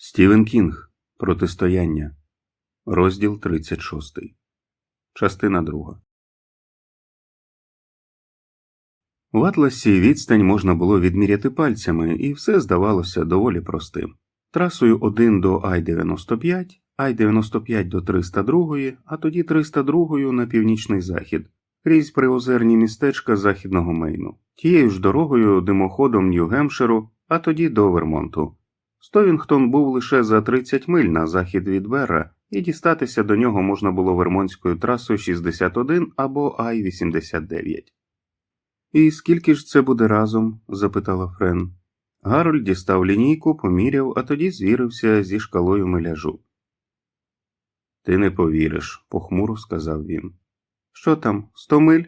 Стівен Кінг. Протистояння. Розділ 36. Частина 2. В Атласі відстань можна було відміряти пальцями, і все здавалося доволі простим. Трасою 1 до Ай-95, Ай-95 до 302, а тоді 302 на північний захід, крізь приозерні містечка західного Мейну, тією ж дорогою димоходом Нью-Гемширу, а тоді до Вермонту. Стовінгтон був лише за 30 миль на захід від Берра, і дістатися до нього можна було вермонтською трасою 61 або Ай-89. І скільки ж це буде разом? запитала Френ. Гарольд дістав лінійку, поміряв, а тоді звірився зі шкалою миляжу. Ти не повіриш, похмуро сказав він. Що там, сто миль?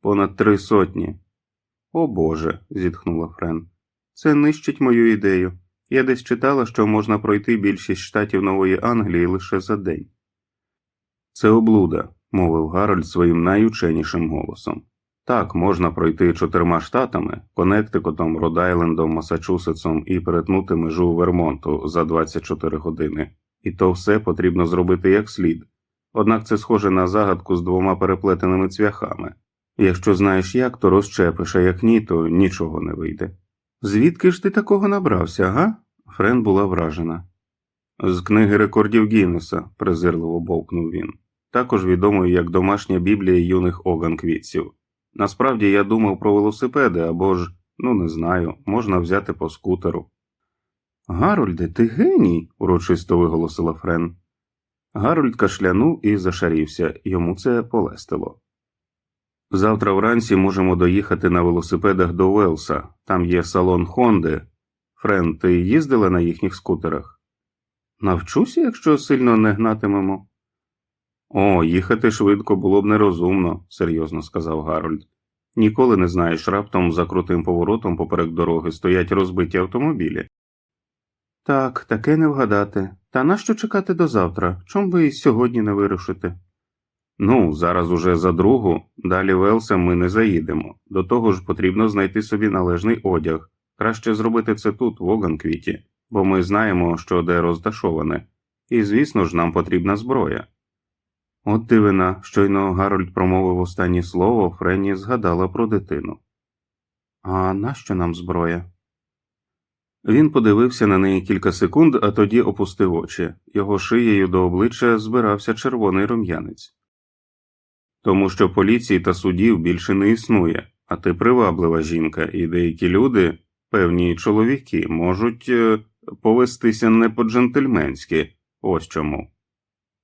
Понад три сотні. О Боже, зітхнула Френ. Це нищить мою ідею. Я десь читала, що можна пройти більшість штатів Нової Англії лише за день. Це облуда, мовив Гарольд своїм найученішим голосом. Так, можна пройти чотирма штатами Коннектикутом, Род-Айлендом, Масачусетсом і перетнути межу Вермонту за 24 години, і то все потрібно зробити як слід. Однак це схоже на загадку з двома переплетеними цвяхами. Якщо знаєш як, то розчепиш, а як ні, то нічого не вийде. Звідки ж ти такого набрався, га? Френ була вражена. З книги рекордів Гіннеса, презирливо бовкнув він, також відомої як домашня біблія юних оганквітців. Насправді я думав про велосипеди або ж, ну не знаю, можна взяти по скутеру. Гарольде, ти геній, урочисто виголосила Френ. Гарольд кашлянув і зашарівся, йому це полестило. Завтра вранці можемо доїхати на велосипедах до Уелса, там є салон Хонди. Френ, ти їздила на їхніх скутерах? Навчуся, якщо сильно не гнатимемо. О, їхати швидко було б нерозумно, серйозно сказав Гарольд. Ніколи не знаєш, раптом за крутим поворотом поперек дороги стоять розбиті автомобілі. Так, таке не вгадати. Та нащо чекати до завтра? Чом ви сьогодні не вирушите? Ну, зараз уже за другу, далі Велса ми не заїдемо. До того ж потрібно знайти собі належний одяг. Краще зробити це тут, в Оганквіті, бо ми знаємо, що де розташоване, і, звісно ж, нам потрібна зброя. От дивина, щойно Гарольд промовив останнє слово, Френні згадала про дитину. А нащо нам зброя? Він подивився на неї кілька секунд, а тоді опустив очі. Його шиєю до обличчя збирався червоний рум'янець. Тому що поліції та судів більше не існує, а ти приваблива жінка, і деякі люди, певні чоловіки, можуть е, повестися не по-джентльменськи, ось чому.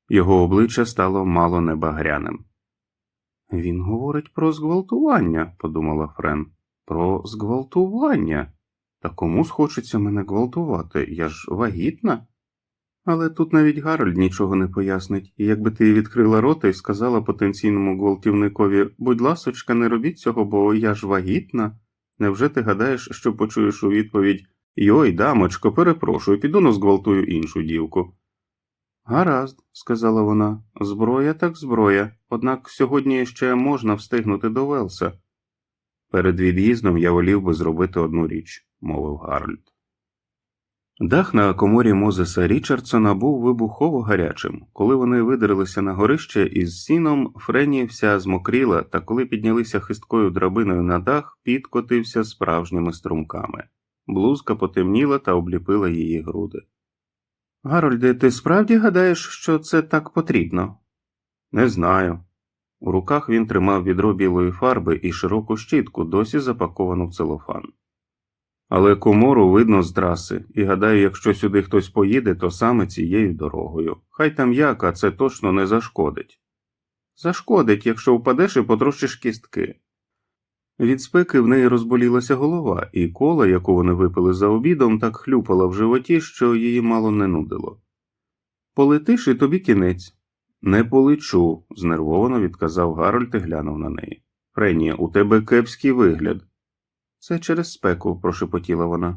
Його обличчя стало мало небагряним. Він говорить про зґвалтування, подумала Френ. Про зґвалтування. Та кому схочеться мене гвалтувати? Я ж вагітна? Але тут навіть Гарольд нічого не пояснить, і якби ти відкрила рота і сказала потенційному гвалтівникові будь ласочка, не робіть цього, бо я ж вагітна. Невже ти гадаєш, що почуєш у відповідь Йой, дамочко, перепрошую, піду но зґвалтую іншу дівку. Гаразд, сказала вона, зброя так зброя, однак сьогодні ще можна встигнути до Велса. Перед від'їздом я волів би зробити одну річ, мовив Гарольд. Дах на коморі Мозеса Річардсона був вибухово гарячим. Коли вони видерлися на горище із сіном, Френі вся змокріла, та коли піднялися хисткою драбиною на дах, підкотився справжніми струмками. Блузка потемніла та обліпила її груди. Гарольде, ти справді гадаєш, що це так потрібно? Не знаю. У руках він тримав відро білої фарби і широку щітку, досі запаковану в целофан. Але комору видно з траси, і гадаю, якщо сюди хтось поїде, то саме цією дорогою. Хай там як, а це точно не зашкодить. Зашкодить, якщо впадеш і потрощиш кістки. Від спеки в неї розболілася голова, і кола, яку вони випили за обідом, так хлюпала в животі, що її мало не нудило. Полетиш і тобі кінець. Не полечу, знервовано відказав Гарольд і глянув на неї. Френія, у тебе кепський вигляд. Це через спеку, прошепотіла вона.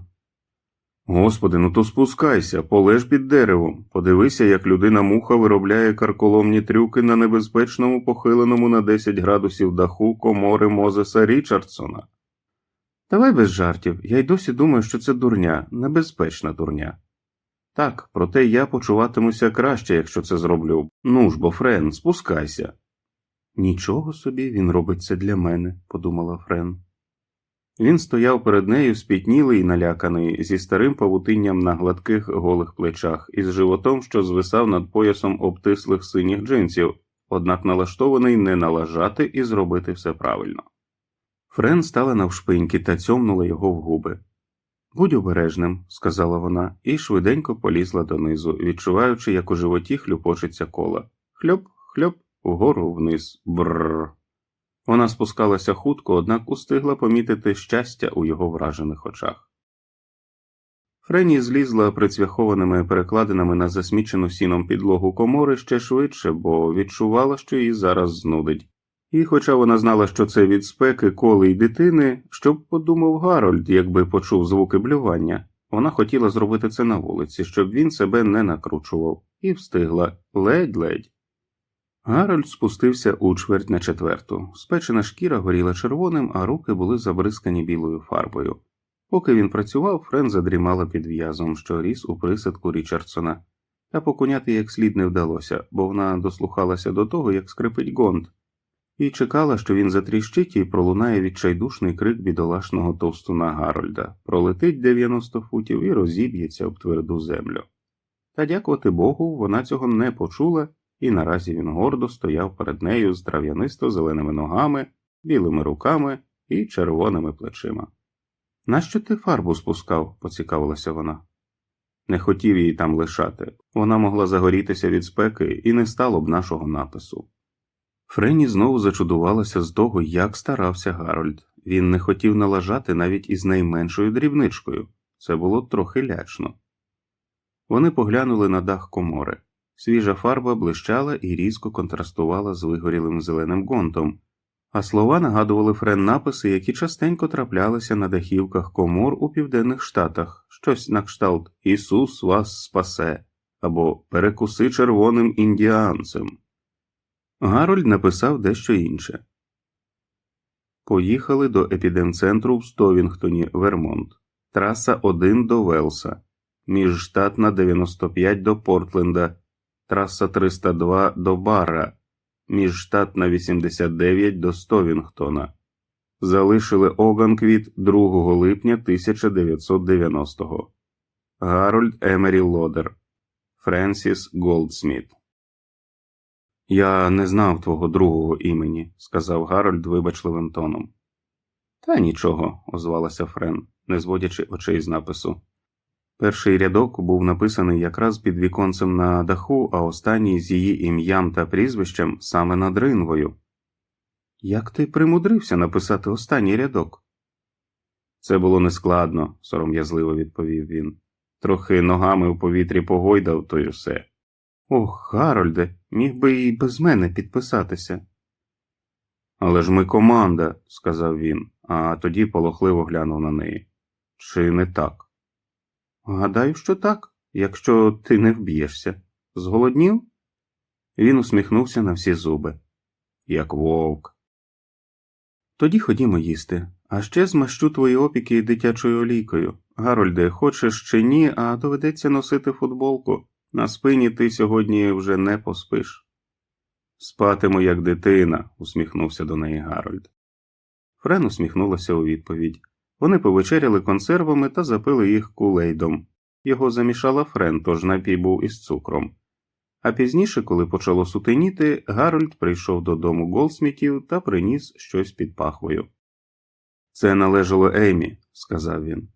Господи, ну то спускайся, полеж під деревом. Подивися, як людина муха виробляє карколомні трюки на небезпечному похиленому на 10 градусів даху комори Мозеса Річардсона. Давай без жартів, я й досі думаю, що це дурня, небезпечна дурня. Так, проте я почуватимуся краще, якщо це зроблю. Ну ж бо, Френ, спускайся. Нічого собі він робить це для мене, подумала Френ. Він стояв перед нею спітнілий і наляканий, зі старим павутинням на гладких голих плечах, і з животом, що звисав над поясом обтислих синіх джинсів, однак налаштований не налажати і зробити все правильно. Френ стала навшпиньки та цьомнула його в губи. Будь обережним, сказала вона, і швиденько полізла донизу, відчуваючи, як у животі хлюпочеться кола. Хльоп, хльоп, угору вниз, бррр. Вона спускалася хутко, однак устигла помітити щастя у його вражених очах. Френі злізла прицвяхованими перекладинами на засмічену сіном підлогу комори ще швидше, бо відчувала, що її зараз знудить. І, хоча вона знала, що це від спеки коли й дитини, що б подумав Гарольд, якби почув звуки блювання, вона хотіла зробити це на вулиці, щоб він себе не накручував, і встигла ледь-ледь. Гарольд спустився у чверть на четверту. Спечена шкіра горіла червоним, а руки були забризкані білою фарбою. Поки він працював, Френ задрімала під в'язом, що ріс у присадку Річардсона, та покуняти як слід не вдалося, бо вона дослухалася до того, як скрипить гонт, і чекала, що він затріщить і пролунає відчайдушний крик бідолашного товстуна Гарольда, пролетить 90 футів і розіб'ється об тверду землю. Та дякувати Богу, вона цього не почула і наразі він гордо стояв перед нею з трав'янисто зеленими ногами, білими руками і червоними плечима. Нащо ти фарбу спускав? поцікавилася вона. Не хотів її там лишати, вона могла загорітися від спеки і не стало б нашого напису. Френі знову зачудувалася з того, як старався Гарольд. Він не хотів налажати навіть із найменшою дрібничкою, це було трохи лячно. Вони поглянули на дах комори. Свіжа фарба блищала і різко контрастувала з вигорілим зеленим гонтом, а слова нагадували Френ написи, які частенько траплялися на дахівках комор у південних штатах, щось на кшталт Ісус вас спасе або Перекуси червоним індіанцем. Гарольд написав дещо інше. Поїхали до епідемцентру в Стовінгтоні, Вермонт, траса 1 до Велса, міжштатна 95 до Портленда, траса 302 до Барра, міжштатна 89 до Стовінгтона. Залишили Оганквіт 2 липня 1990-го. Гарольд Емері Лодер, Френсіс Голдсміт. Я не знав твого другого імені, сказав Гарольд вибачливим тоном. Та нічого, озвалася Френ, не зводячи очей з напису. Перший рядок був написаний якраз під віконцем на даху, а останній з її ім'ям та прізвищем саме над ринвою. Як ти примудрився написати останній рядок? Це було нескладно, сором'язливо відповів він. Трохи ногами у повітрі погойдав, то й усе. Ох, Гарольде, міг би і без мене підписатися. Але ж ми команда, сказав він, а тоді полохливо глянув на неї. Чи не так? Гадаю, що так, якщо ти не вб'єшся. Зголоднів? Він усміхнувся на всі зуби. Як вовк. Тоді ходімо їсти, а ще змащу твої опіки дитячою олійкою. Гарольде, хочеш чи ні, а доведеться носити футболку. На спині ти сьогодні вже не поспиш. Спатиму, як дитина, усміхнувся до неї Гарольд. Френ усміхнулася у відповідь. Вони повечеряли консервами та запили їх кулейдом. Його замішала Френ, тож напій був із цукром. А пізніше, коли почало сутеніти, Гарольд прийшов додому Голсмітів та приніс щось під пахвою. Це належало Еймі, сказав він.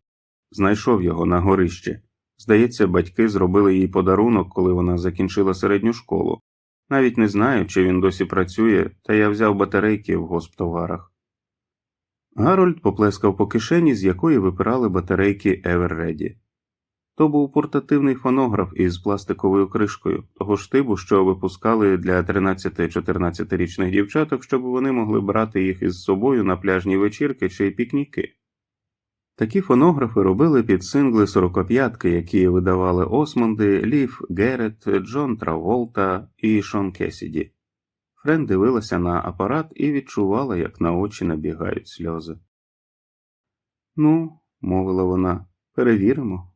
Знайшов його на горищі. Здається, батьки зробили їй подарунок, коли вона закінчила середню школу. Навіть не знаю, чи він досі працює, та я взяв батарейки в госптоварах. Гарольд поплескав по кишені, з якої випирали батарейки Еверреді. То був портативний фонограф із пластиковою кришкою, того ж типу, що випускали для 13-14-річних дівчаток, щоб вони могли брати їх із собою на пляжні вечірки чи пікніки. Такі фонографи робили під сингли сорокоп'ятки, які видавали Осмонди, Лів, Герет, Джон Траволта і Шон Кесіді. Френ дивилася на апарат і відчувала, як на очі набігають сльози. Ну, мовила вона, перевіримо.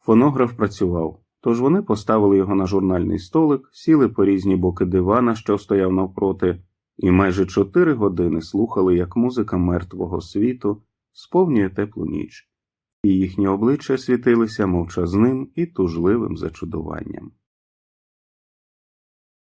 Фонограф працював, тож вони поставили його на журнальний столик, сіли по різні боки дивана, що стояв навпроти, і майже чотири години слухали, як музика мертвого світу сповнює теплу ніч, і їхні обличчя світилися мовчазним і тужливим зачудуванням.